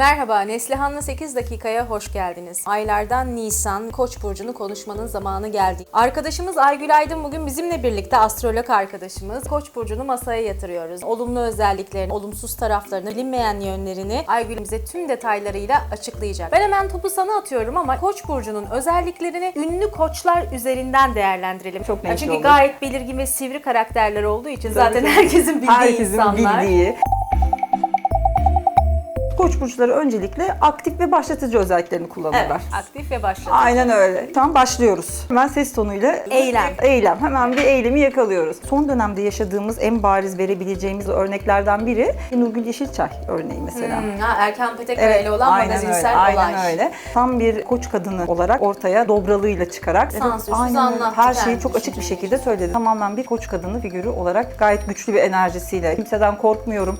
Merhaba, Neslihan'la 8 dakikaya hoş geldiniz. Aylardan Nisan, Koç burcunu konuşmanın zamanı geldi. Arkadaşımız Aygül Aydın bugün bizimle birlikte astrolog arkadaşımız. Koç burcunu masaya yatırıyoruz. Olumlu özelliklerini, olumsuz taraflarını, bilinmeyen yönlerini Aygül bize tüm detaylarıyla açıklayacak. Ben hemen topu sana atıyorum ama Koç burcunun özelliklerini ünlü koçlar üzerinden değerlendirelim. Çok Ya renkli Çünkü olur. gayet belirgin ve sivri karakterler olduğu için zaten herkesin bildiği Herkesin insanlar. bildiği. Koç burçları öncelikle aktif ve başlatıcı özelliklerini kullanırlar. Evet, aktif ve başlatıcı. Aynen öyle. Tamam başlıyoruz. Hemen ses tonuyla Eylem. Eylem. Hemen bir eylemi yakalıyoruz. Son dönemde yaşadığımız en bariz verebileceğimiz örneklerden biri Nurgül Yeşilçay örneği mesela. Hmm, ha, Erkan Petekkaya ile olan aynen magazinsel öyle, olay. Aynen öyle. Tam bir koç kadını olarak ortaya dobralığıyla çıkarak Sansürsüz aynen anlattı her şeyi çok açık bir şekilde söyledi. Tamamen bir koç kadını figürü olarak gayet güçlü bir enerjisiyle kimseden korkmuyorum.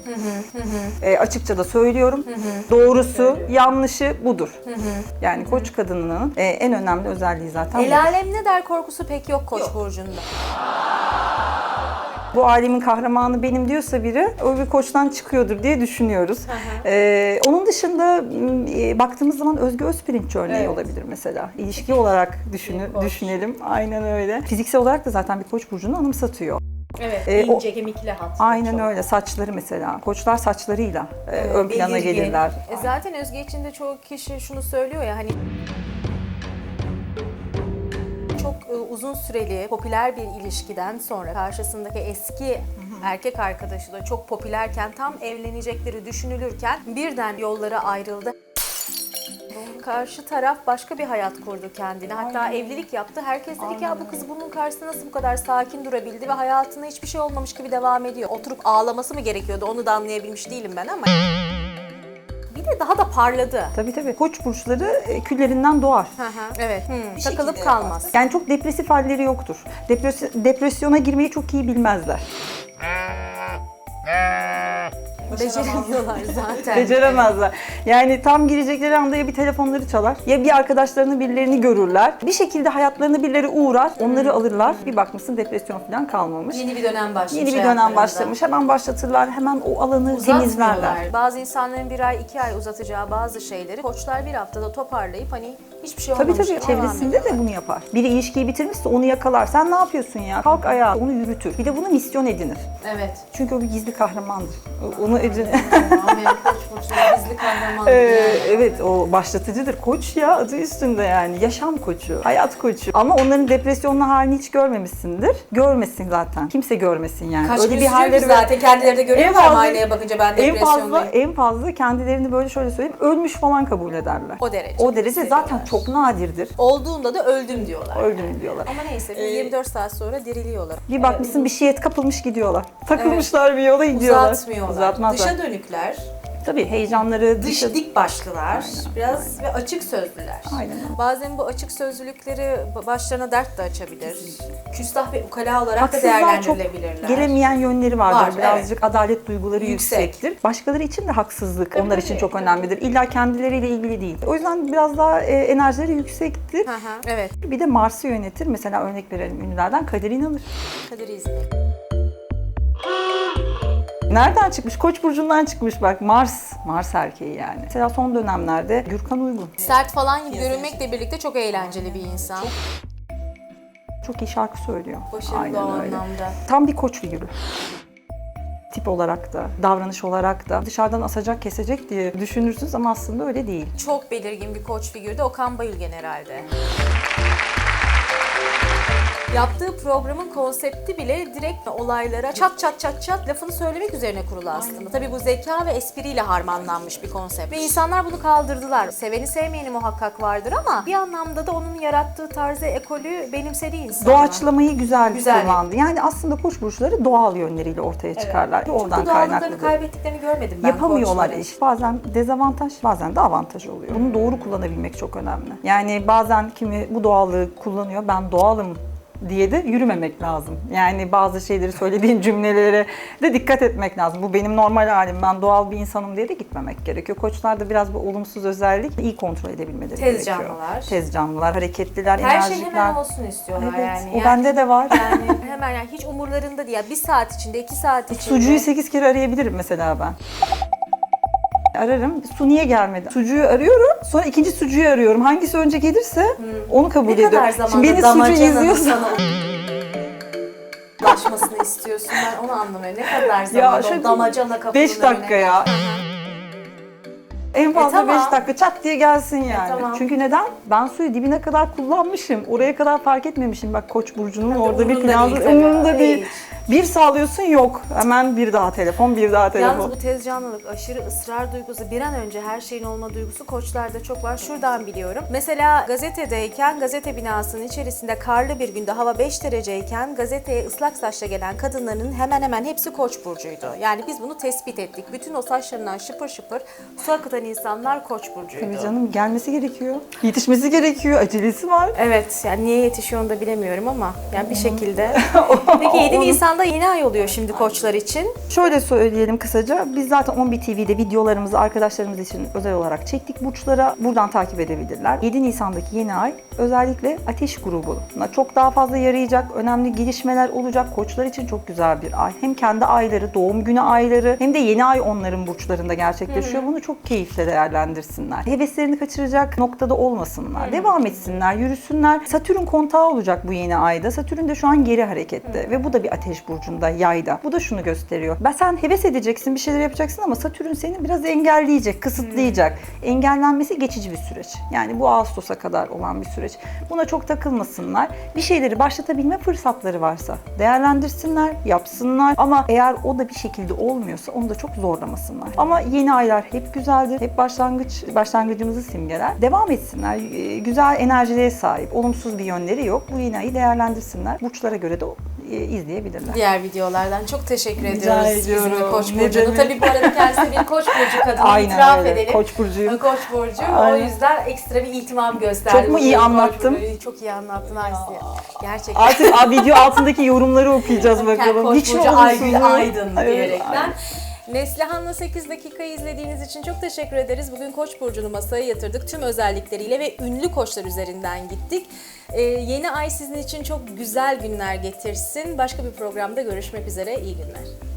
E, açıkça da söylüyorum. Doğrusu, yanlışı budur. Yani koç kadınının e, en önemli özelliği zaten. El alem ne der korkusu pek yok Koç burcunda. Bu alemin kahramanı benim diyorsa biri o bir koçtan çıkıyordur diye düşünüyoruz. Ee, onun dışında m, e, baktığımız zaman Özgü Özpirinç örneği Evet. olabilir mesela. İlişki olarak düşünü, koç. düşünelim. Aynen öyle. Fiziksel olarak da zaten bir koç burcunu anımsatıyor. Evet, Ee, o- ince kemikli hat. Aynen Çok. öyle. Saçları mesela. Koçlar saçlarıyla e, ön plana Belirgin. gelirler. E zaten Özge için de çoğu kişi şunu söylüyor ya hani çok e, uzun süreli popüler bir ilişkiden sonra karşısındaki eski erkek arkadaşı da çok popülerken tam evlenecekleri düşünülürken birden yolları ayrıldı. Karşı taraf başka bir hayat kurdu kendine. Hatta evlilik yaptı. Herkes dedi ki ya bu kız bunun karşısında nasıl bu kadar sakin durabildi ve hayatına hiçbir şey olmamış gibi devam ediyor. Oturup ağlaması mı gerekiyordu onu da anlayabilmiş değilim ben ama. Bir de daha da parladı. Tabii tabii. Koç burçları e, küllerinden doğar. Hı hı, evet. Takılıp kalmaz. Yani çok depresif halleri yoktur. Depresi- depresyona girmeyi çok iyi bilmezler. Beceremiyorlar zaten. Beceremezler. Yani tam girecekleri anda ya bir telefonları çalar ya bir arkadaşlarını birilerini görürler. Bir şekilde hayatlarına birileri uğrar, onları alırlar. Bir bakmışsın depresyon falan kalmamış. Yeni bir dönem başlamış. Yeni bir dönem hayatlarında. başlamış. Hemen başlatırlar, hemen o alanı temizlerler. Bazı insanların bir ay, iki ay uzatacağı bazı şeyleri koçlar bir haftada toparlayıp hani hiçbir şey Tabii olmamış tabii devam çevresinde de bunu yapar. Biri ilişkiyi bitirmişse onu yakalar. Sen ne yapıyorsun ya? Kalk ayağa, onu yürütür. Bir de bunu misyon edinir. Evet. Çünkü o bir gizli kahramandır. Onu edin. Aman koç burçları gizli kahraman. Ee, evet o başlatıcıdır. Koç ya adı üstünde yani. Yaşam koçu, hayat koçu. Ama onların depresyonlu halini hiç görmemişsindir. Görmesin zaten. Kimse görmesin yani. Kaç Öyle bir halleri zaten kendileri de görüyorlar fazla- aynaya bakınca ben En fazla en fazla kendilerini böyle şöyle söyleyeyim ölmüş falan kabul ederler. O derece. O derece zaten. Çok nadirdir. Olduğunda da öldüm diyorlar. Öldüm diyorlar. Ama neyse bir 24 saat sonra diriliyorlar. Bir bakmışsın bir şeye kapılmış gidiyorlar. Takılmışlar bir yola gidiyorlar. Uzatmıyorlar. Uzatmazlar. Dışa dönükler, Tabii heyecanları dış dik başlılar, biraz ve açık sözlüler. Aynen. Bazen bu açık sözlülükleri başlarına dert de açabilir. Küstah ve ukala olarak da Haksızlığa çok değerlendirilebilirler. gelemeyen yönleri vardır. Var, Birazcık adalet duyguları Yüksek. yüksektir. Başkaları için de haksızlık Tabii, onlar için çok önemlidir. İlla kendileriyle ilgili değil. O yüzden biraz daha e, enerjileri yüksektir. Hı, evet. Bir de Mars'ı yönetir. Mesela örnek verelim ünlülerden Kadir İnanır. Kadir İzmir. Nereden çıkmış? Koç burcundan çıkmış bak. Mars. Mars erkeği yani. Mesela son dönemlerde Gürkan Uygun. Sert falan gibi görünmekle birlikte çok eğlenceli bir insan. Çok iyi şarkı söylüyor. Başarılı o Aynen öyle. anlamda. Tam bir koç figürü. Tip olarak da, davranış olarak da dışarıdan asacak kesecek diye düşünürsünüz ama aslında öyle değil. Çok belirgin bir koç figürü de Okan Bayülgen herhalde. Yaptığı programın konsepti bile direkt olaylara çat çat çat çat lafını söylemek üzerine kurulu aslında. Tabii bu zeka ve espriyle harmanlanmış bir konsept. Ve insanlar bunu kaldırdılar. Seveni sevmeyeni muhakkak vardır ama bir anlamda da onun yarattığı tarzı, ekolü benimsedi insanlar. Doğaçlamayı güzel, Güzel. kullandı. Yani aslında koç burçları doğal yönleriyle ortaya çıkarlar. Çok Oradan da doğallıklarını kaybettiklerini görmedim ben Yapamıyorlar iş. Bazen dezavantaj, bazen de avantaj oluyor. Bunu doğru kullanabilmek çok önemli. Yani bazen kimi bu doğallığı kullanıyor. Ben doğalım diye de yürümemek lazım. Yani bazı şeyleri söylediğin cümlelere de dikkat etmek lazım. Bu benim normal halim, ben doğal bir insanım diye de gitmemek gerekiyor. Koçlarda biraz bu olumsuz özellik iyi kontrol edebilmeleri Tez gerekiyor. canlılar. Tez canlılar, hareketliler, Her enerjikler. şey hemen olsun istiyorlar Evet, yani. o bende de var. Yani hemen yani hiç umurlarında değil. Bir saat içinde, iki saat içinde. Sucuğu 8 kere arayabilirim mesela ben. Ararım. Su niye gelmedi? Sucuğu arıyorum. Sonra ikinci sucuğu arıyorum. Hangisi önce gelirse onu kabul Ne ediyorum. kadar Şimdi zamanda beni sucuğu damacananın sana ulaşmasını istiyorsun ben onu anlamıyorum. Ne kadar zamanda şöyle o damacana kapının 5 dakika önüne- ya. En fazla 5 tamam. E, dakika çat diye gelsin yani. tamam. Çünkü neden? Ben suyu dibine kadar kullanmışım. Oraya kadar fark etmemişim. Bak Koç burcunun orada bir umurunda planı değil tabii. umurunda değil. Hiç. Bir sağlıyorsun yok. Hemen bir daha telefon, bir daha telefon. Yalnız bu tez canlılık, aşırı ısrar duygusu, bir an önce her şeyin olma duygusu koçlarda çok var. Şuradan biliyorum. Mesela gazetedeyken gazete binasının içerisinde karlı bir günde hava 5 dereceyken gazeteye ıslak saçla gelen kadınların hemen hemen hepsi koç burcuydu. Yani biz bunu tespit ettik. Bütün o saçlarından şıpır şıpır su akıtan insanlar koç burcuydu. Tabii canım gelmesi gerekiyor. Yetişmesi gerekiyor. Acelesi var. Evet yani niye yetişiyor onu da bilemiyorum ama yani bir şekilde. Peki 7 Nisan'da yeni ay oluyor şimdi koçlar için. Şöyle söyleyelim kısaca. Biz zaten 11 TV'de videolarımızı arkadaşlarımız için özel olarak çektik. Burçlara buradan takip edebilirler. 7 Nisan'daki yeni ay özellikle ateş grubuna çok daha fazla yarayacak. Önemli gelişmeler olacak. Koçlar için çok güzel bir ay. Hem kendi ayları, doğum günü ayları hem de yeni ay onların burçlarında gerçekleşiyor. Bunu çok keyifle değerlendirsinler. Heveslerini kaçıracak noktada olmasınlar. Devam etsinler, yürüsünler. Satürn kontağı olacak bu yeni ayda. Satürn de şu an geri harekette ve bu da bir ateş burcunda, yayda. Bu da şunu gösteriyor. Ben sen heves edeceksin, bir şeyler yapacaksın ama Satürn seni biraz engelleyecek, kısıtlayacak. Engellenmesi geçici bir süreç. Yani bu Ağustos'a kadar olan bir süreç. Buna çok takılmasınlar. Bir şeyleri başlatabilme fırsatları varsa değerlendirsinler, yapsınlar. Ama eğer o da bir şekilde olmuyorsa onu da çok zorlamasınlar. Ama yeni aylar hep güzeldir. Hep başlangıç başlangıcımızı simgeler. Devam etsinler. Ee, Güzel enerjilere sahip. Olumsuz bir yönleri yok. Bu yeni ayı değerlendirsinler. Burçlara göre de e, izleyebilirler. Diğer videolardan çok teşekkür Rica ediyoruz. ediyorum. İzmir Koç Ne Burcu'nu. demek. Tabii bu arada kendisi bir Koç Burcu kadını Aynen itiraf öyle. edelim. Koç burcuyum. Koç Burcu. O Aynen. yüzden ekstra bir itimam gösterdi. Çok mu iyi Koç anlattım? Burcu'yu. Çok iyi anlattın Ayşe. Gerçekten. Artık a, video altındaki yorumları okuyacağız bakalım. Koç Hiç mi Burcu Aygül olumsuz? Aydın Evet, diyerekten. Neslihan'la 8 dakikayı izlediğiniz için çok teşekkür ederiz. Bugün Koç burcunu masaya yatırdık. Tüm özellikleriyle ve ünlü koçlar üzerinden gittik. Ee, yeni ay sizin için çok güzel günler getirsin. Başka bir programda görüşmek üzere. İyi günler.